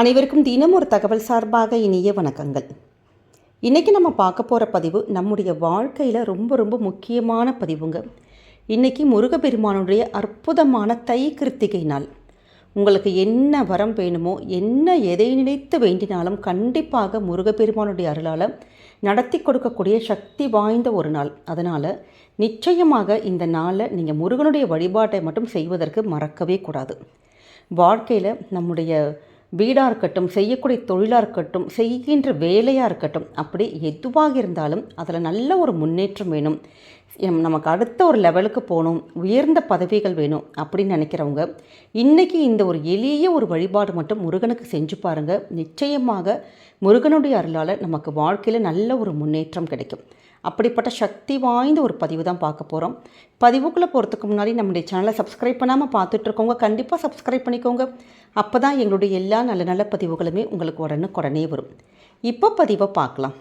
அனைவருக்கும் தினம் ஒரு தகவல் சார்பாக இனிய வணக்கங்கள். இன்றைக்கி நம்ம பார்க்க போகிற பதிவு நம்முடைய வாழ்க்கையில் ரொம்ப ரொம்ப முக்கியமான பதிவுங்க. இன்றைக்கி முருகப்பெருமானுடைய அற்புதமான தை கிருத்திகை நாள். உங்களுக்கு என்ன வரம் வேணுமோ என்ன எதை நினைத்து வேண்டினாலும் கண்டிப்பாக முருகப்பெருமானுடைய அருளால் நடத்தி கொடுக்கக்கூடிய சக்தி வாய்ந்த ஒரு நாள். அதனால் நிச்சயமாக இந்த நாளில் நீங்கள் முருகனுடைய வழிபாட்டை மட்டும் செய்வதற்கு மறக்கவே கூடாது. வாழ்க்கையில் நம்முடைய வீடாக இருக்கட்டும் செய்யக்கூடிய தொழிலாக இருக்கட்டும் செய்கின்ற வேலையாக இருக்கட்டும் அப்படி எதுவாக இருந்தாலும் அதில் நல்ல ஒரு முன்னேற்றம் வேணும். நமக்கு அடுத்த ஒரு லெவலுக்கு போகணும் உயர்ந்த பதவிகள் வேணும் அப்படின்னு நினைக்கிறவங்க இன்றைக்கி இந்த ஒரு எளிய ஒரு வழிபாடு மட்டும் முருகனுக்கு செஞ்சு பாருங்கள் நிச்சயமாக முருகனுடைய அருளால் நமக்கு வாழ்க்கையில் நல்ல ஒரு முன்னேற்றம் கிடைக்கும். அப்படிப்பட்ட சக்தி வாய்ந்த ஒரு பதிவு தான் பார்க்க போகிறோம் பதிவுக்குள்ளே போகிறதுக்கு முன்னாடி நம்முடைய சேனலை சப்ஸ்கிரைப் பண்ணாமல் பார்த்துட்ருக்கோங்க. கண்டிப்பாக சப்ஸ்கிரைப் பண்ணிக்கோங்க. அப்போ தான் எங்களுடைய எல்லா நல்ல நல்ல பதிவுகளுமே உங்களுக்கு உடனுக்குடனே வரும். இப்போ பதிவை பார்க்கலாம்.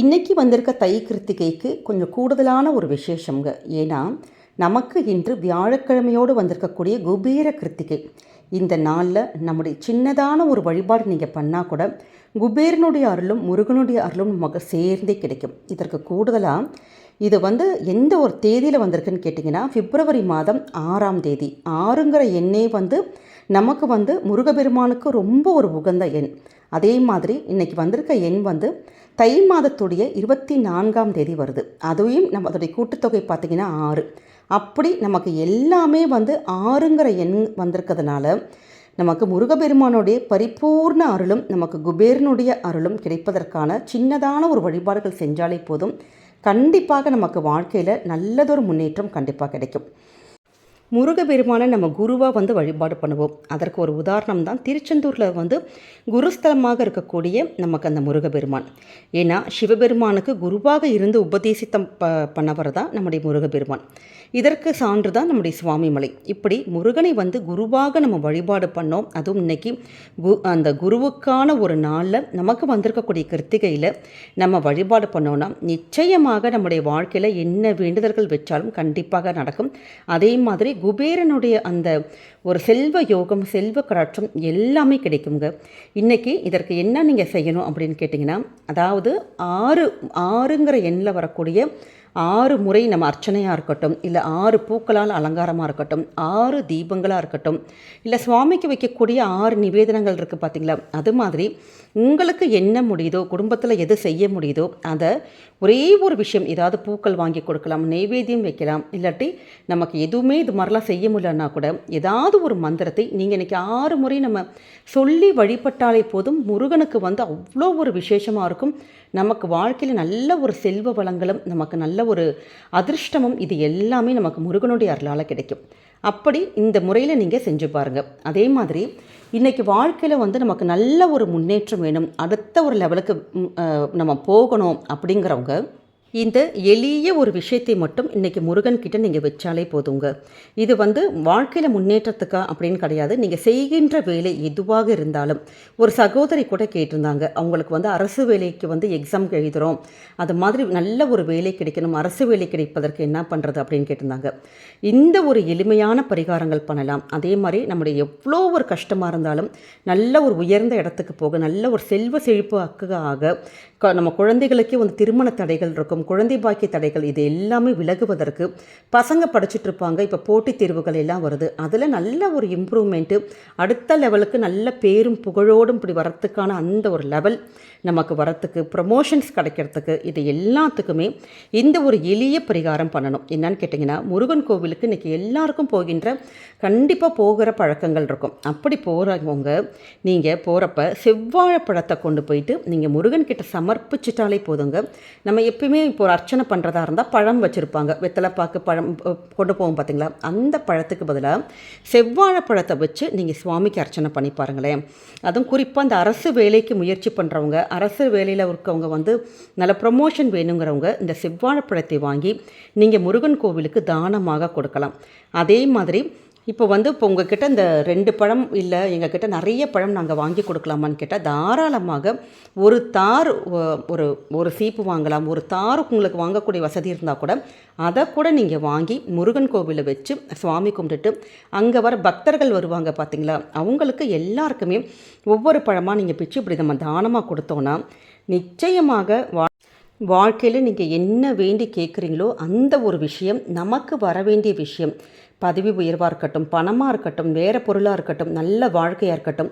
இன்றைக்கி வந்திருக்க தை கிருத்திகைக்கு கொஞ்சம் கூடுதலான ஒரு விசேஷங்க ஏன்னா நமக்கு இன்று வியாழக்கிழமையோடு வந்திருக்கக்கூடிய குபீர கிருத்திகை. இந்த நாளில் நம்முடைய சின்னதான ஒரு வழிபாடு நீங்கள் பண்ணால் கூட குபேரனுடைய அருளும் முருகனுடைய அருளும் நமக்கு சேர்ந்தே கிடைக்கும். இதற்கு கூடுதலாக இது வந்து எந்த ஒரு தேதியில் வந்திருக்குன்னு கேட்டிங்கன்னா பிப்ரவரி மாதம் ஆறாம் தேதி. ஆறுங்கிற எண்ணே வந்து நமக்கு வந்து முருகபெருமானுக்கு ரொம்ப ஒரு உகந்த எண். அதே மாதிரி இன்றைக்கி வந்திருக்க எண் வந்து தை மாதத்துடைய இருபத்தி நான்காம் தேதி வருது. அதுவும் நம்ம அதோடைய கூட்டுத்தொகை பார்த்திங்கன்னா ஆறு. அப்படி நமக்கு எல்லாமே வந்து ஆறுங்கிற எண் வந்திருக்கிறதுனால நமக்கு முருகபெருமானுடைய பரிபூர்ண அருளும் நமக்கு குபேரனுடைய அருளும் கிடைப்பதற்கான சின்னதான ஒரு வழிபாடுகள் செஞ்சாலே போதும். கண்டிப்பாக நமக்கு வாழ்க்கையில் நல்லதொரு முன்னேற்றம் கண்டிப்பாக கிடைக்கும். முருகபெருமானை நம்ம குருவாக வந்து வழிபாடு பண்ணுவோம். அதற்கு ஒரு உதாரணம் தான் திருச்செந்தூரில் வந்து குருஸ்தலமாக இருக்கக்கூடிய நமக்கு அந்த முருகபெருமான் ஏன்னா சிவபெருமானுக்கு குருவாக இருந்து உபதேசித்தம் ப பண்ணவர் தான் நம்முடைய முருகபெருமான் இதற்கு சான்று தான் நம்முடைய சுவாமிமலை. இப்படி முருகனை வந்து குருவாக நம்ம வழிபாடு பண்ணோம். அதுவும் இன்னைக்கு கு அந்த குருவுக்கான ஒரு நாளில் நமக்கு வந்திருக்கக்கூடிய கிருத்திகையில் நம்ம வழிபாடு பண்ணோன்னா நிச்சயமாக நம்முடைய வாழ்க்கையில் என்ன வேண்டுதல்கள் வச்சாலும் கண்டிப்பாக நடக்கும். அதே மாதிரி குபேரனுடைய அந்த ஒரு செல்வ யோகம் செல்வ கராட்சம் எல்லாமே கிடைக்குங்க. இன்றைக்கி இதற்கு என்ன நீங்கள் செய்யணும் அப்படின்னு கேட்டிங்கன்னா அதாவது ஆறு ஆறுங்கிற எண்ணில் வரக்கூடிய ஆறு முறை நம்ம அர்ச்சனையாக இருக்கட்டும் இல்லை ஆறு பூக்களால் அலங்காரமாக இருக்கட்டும் ஆறு தீபங்களாக இருக்கட்டும் இல்லை சுவாமிக்கு வைக்கக்கூடிய ஆறு நிவேதனங்கள் இருக்குது பார்த்திங்களா அது மாதிரி உங்களுக்கு என்ன முடியுதோ குடும்பத்தில் எது செய்ய முடியுதோ அதை ஒரே ஒரு விஷயம் ஏதாவது பூக்கள் வாங்கி கொடுக்கலாம் நெய்வேத்தியம் வைக்கலாம் இல்லாட்டி நமக்கு எதுவுமே இது மாதிரிலாம் செய்ய முடியலன்னா கூட ஏதாவது ஒரு மந்திரத்தை நீங்கள் இன்றைக்கி ஆறு முறை நம்ம சொல்லி வழிபட்டாலே போதும் முருகனுக்கு வந்து அவ்வளோ ஒரு விசேஷமாக இருக்கும். நமக்கு வாழ்க்கையில் நல்ல ஒரு செல்வ வளங்களும் நமக்கு நல்ல ஒரு அதிர்ஷ்டமும் இது எல்லாமே நமக்கு முருகனுடைய அருளால் கிடைக்கும். அப்படி இந்த முறையில் நீங்கள் செஞ்சு பாருங்கள் அதே மாதிரி இன்றைக்கி வாழ்க்கையில் வந்து நமக்கு நல்ல ஒரு முன்னேற்றம் வேணும். அடுத்த ஒரு லெவலுக்கு நம்ம போகணும் அப்படிங்கிறவங்க இந்த எளிய ஒரு விஷயத்தை மட்டும் இன்றைக்கி முருகன் கிட்ட நீங்கள் வச்சாலே போதுங்க. இது வந்து வாழ்க்கையில் முன்னேற்றத்துக்கா அப்படின்னு கிடையாது. நீங்கள் செய்கின்ற வேலை எதுவாக இருந்தாலும் ஒரு சகோதரி கூட கேட்டிருந்தாங்க. அவங்களுக்கு வந்து அரசு வேலைக்கு வந்து எக்ஸாம் எழுதுகிறோம் அது மாதிரி நல்ல ஒரு வேலை கிடைக்கணும். அரசு வேலை கிடைப்பதற்கு என்ன பண்ணுறது அப்படின்னு கேட்டிருந்தாங்க. இந்த ஒரு எளிமையான பரிகாரங்கள் பண்ணலாம். அதே மாதிரி நம்முடைய எவ்வளோ ஒரு கஷ்டமாக இருந்தாலும் நல்ல ஒரு உயர்ந்த இடத்துக்கு போக நல்ல ஒரு செல்வ செழிப்பு அக்காக நம்ம குழந்தைகளுக்கே வந்து திருமண தடைகள் இருக்கும். குழந்தை பாக்கிய தடைகள் இது எல்லாமே விலகுவதற்கு பசங்க படிச்சுட்டு இருப்பாங்க. இப்போ போட்டித் தேர்வுகள் எல்லாம் வருது. அதில் நல்ல ஒரு இம்ப்ரூவ்மெண்ட்டு அடுத்த லெவலுக்கு நல்ல பேரும் புகழோடும் இப்படி வரத்துக்கான அந்த ஒரு லெவல் நமக்கு வரத்துக்கு ப்ரமோஷன்ஸ் கிடைக்கிறதுக்கு இது எல்லாத்துக்குமே இந்த ஒரு எளிய பரிகாரம் பண்ணணும். என்னன்னு கேட்டிங்கன்னா முருகன் கோவிலுக்கு இன்றைக்கி எல்லாருக்கும் போகின்ற கண்டிப்பாக போகிற பழக்கங்கள் இருக்கும். அப்படி போகிறவங்க நீங்கள் போகிறப்ப செவ்வாழை பழத்தை கொண்டு போயிட்டு நீங்கள் முருகன் கிட்ட சமர்ப்பிச்சிட்டாலே போதுங்க. நம்ம எப்பயுமே இப்போ ஒரு அர்ச்சனை பண்ணுறதா இருந்தால் பழம் வச்சுருப்பாங்க. வெத்தலைப்பாக்கு பழம் கொண்டு போவோம் பார்த்தீங்களா அந்த பழத்துக்கு பதிலாக செவ்வாழைப்பழத்தை வச்சு நீங்கள் சுவாமிக்கு அர்ச்சனை பண்ணி பாருங்களேன். அதுவும் குறிப்பாக அந்த அரசு வேலைக்கு முயற்சி பண்ணுறவங்க அரசு வேலையில் இருக்கவங்க வந்து நல்ல ப்ரொமோஷன் வேணுங்கிறவங்க இந்த செவ்வாழைப்பழத்தை வாங்கி நீங்கள் முருகன் கோவிலுக்கு தானமாக கொடுக்கலாம். அதே மாதிரி இப்போ வந்து இப்போ உங்ககிட்ட இந்த ரெண்டு பழம் இல்லை எங்ககிட்ட நிறைய பழம் நாங்கள் வாங்கி கொடுக்கலாமான்னு கேட்டால் தாராளமாக ஒரு தார் ஒரு ஒரு சீப்பு வாங்கலாம். ஒரு தார் உங்களுக்கு வாங்கக்கூடிய வசதி இருந்தால் கூட அதை கூட நீங்கள் வாங்கி முருகன் கோவிலில் வச்சு சுவாமி கும்பிட்டுட்டு அங்கே வர பக்தர்கள் வருவாங்க பார்த்தீங்களா அவங்களுக்கு எல்லாருக்குமே ஒவ்வொரு பழமாக நீங்கள் பிச்சு இப்படி நம்ம தானமாக கொடுத்தோன்னா நிச்சயமாக வா வாழ்க்கையில் நீங்கள் என்ன வேண்டி கேட்குறீங்களோ அந்த ஒரு விஷயம் நமக்கு வர வேண்டிய விஷயம். பதவி உயர்வாக இருக்கட்டும் பணமாக இருக்கட்டும் வேறு பொருளாக இருக்கட்டும் நல்ல வாழ்க்கையாக இருக்கட்டும்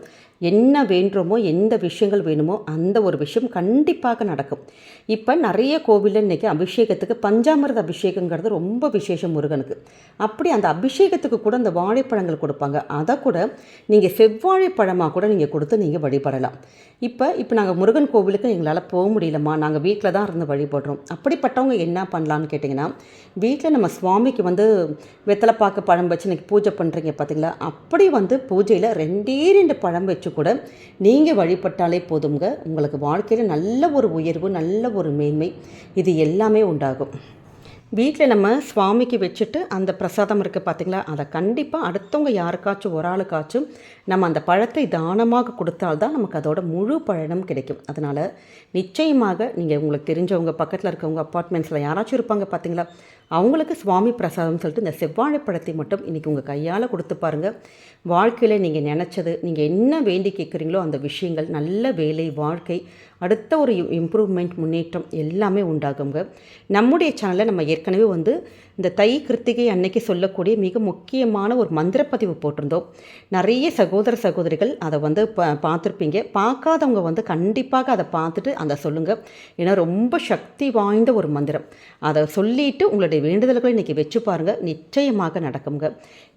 என்ன வேண்டுமோ எந்த விஷயங்கள் வேணுமோ அந்த ஒரு விஷயம் கண்டிப்பாக நடக்கும். இப்போ நிறைய கோவிலில் இன்றைக்கி அபிஷேகத்துக்கு பஞ்சாமிரத அபிஷேகங்கிறது ரொம்ப விசேஷம் முருகனுக்கு. அப்படி அந்த அபிஷேகத்துக்கு கூட அந்த வாழைப்பழங்கள் கொடுப்பாங்க. அதை கூட நீங்கள் செவ்வாழைப்பழமாக கூட நீங்கள் கொடுத்து நீங்கள் வழிபடலாம். இப்போ இப்போ நாங்கள் முருகன் கோவிலுக்கு எங்களால் போக முடியலம்மா. நாங்கள் வீட்டில் தான் இருந்து வழிபடுறோம். அப்படிப்பட்டவங்க என்ன பண்ணலான்னு கேட்டிங்கன்னா வீட்டில் நம்ம சுவாமிக்கு வந்து வெத்தலை பாக்கு பழம் வச்சு இன்றைக்கி பூஜை பண்ணுறீங்க பார்த்தீங்களா அப்படி வந்து பூஜையில் ரெண்டே ரெண்டு பழம் வச்சு கூட நீங்கள் வழிபட்டாலே போதுங்க உங்களுக்கு வாழ்க்கையில் நல்ல ஒரு உயர்வு நல்ல ஒரு மேன்மை இது எல்லாமே உண்டாகும். வீட்டில் நம்ம சுவாமிக்கு வச்சுட்டு அந்த பிரசாதம் இருக்குது பார்த்தீங்களா அதை கண்டிப்பாக அடுத்தவங்க யாருக்காச்சும் ஒரு ஆளுக்காச்சும் நம்ம அந்த பழத்தை தானமாக கொடுத்தால்தான் நமக்கு அதோட முழு பழனும் கிடைக்கும். அதனால் நிச்சயமாக நீங்கள் உங்களுக்கு தெரிஞ்சவங்க பக்கத்தில் இருக்கவங்க அப்பார்ட்மெண்ட்ஸில் யாராச்சும் இருப்பாங்க பார்த்தீங்களா அவங்களுக்கு சுவாமி பிரசாதம் சொல்லிட்டு இந்த செவ்வாழைப்பழத்தை மட்டும் இன்றைக்கி உங்கள் கையால் கொடுத்து பாருங்கள் வாழ்க்கையில் நீங்கள் நினச்சது நீங்கள் என்ன வேண்டி கேட்குறீங்களோ அந்த விஷயங்கள் நல்ல வேலை வாழ்க்கை அடுத்த ஒரு இம்ப்ரூவ்மெண்ட் முன்னேற்றம் எல்லாமே உண்டாகுங்க. நம்முடைய சேனலில் நம்ம ஏற்கனவே வந்து இந்த தை கிருத்திகை அன்னைக்கு சொல்லக்கூடிய மிக முக்கியமான ஒரு மந்திரப்பதிவு போட்டிருந்தோம். நிறைய சகோதர சகோதரிகள் அதை வந்து பா பார்த்துருப்பீங்க. பார்க்காதவங்க வந்து கண்டிப்பாக அதை பார்த்துட்டு அதை சொல்லுங்கள் ஏன்னா ரொம்ப சக்தி வாய்ந்த ஒரு மந்திரம். அதை சொல்லிட்டு உங்களுடைய வேண்டுதல்களை இன்றைக்கி வச்சு பாருங்கள் நிச்சயமாக நடக்குங்க.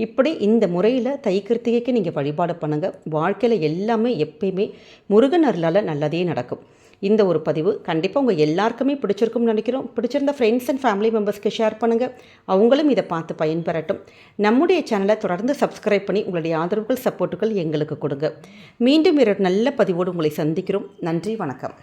இப்படி இந்த முறையில் தை கிருத்திகைக்கு நீங்கள் வழிபாடு பண்ணுங்கள் வாழ்க்கையில் எல்லாமே எப்பயுமே முருகன் அருளால் நல்லதே நடக்கும். இந்த ஒரு பதிவு கண்டிப்பாக உங்கள் எல்லாருக்குமே பிடிச்சிருக்கும்னு நினைக்கிறோம். பிடிச்சிருந்த ஃப்ரெண்ட்ஸ் அண்ட் ஃபேமிலி மெம்பர்ஸ்க்கு ஷேர் பண்ணுங்கள் அவங்களும் இதை பார்த்து பயன்பெறட்டும். நம்முடைய சேனலை தொடர்ந்து சப்ஸ்கிரைப் பண்ணி உங்களுடைய ஆதரவுகள் சப்போர்ட்டுகள் எங்களுக்கு கொடுங்க. மீண்டும் ஒரு நல்ல பதிவோடு உங்களை சந்திக்கிறோம். நன்றி வணக்கம்.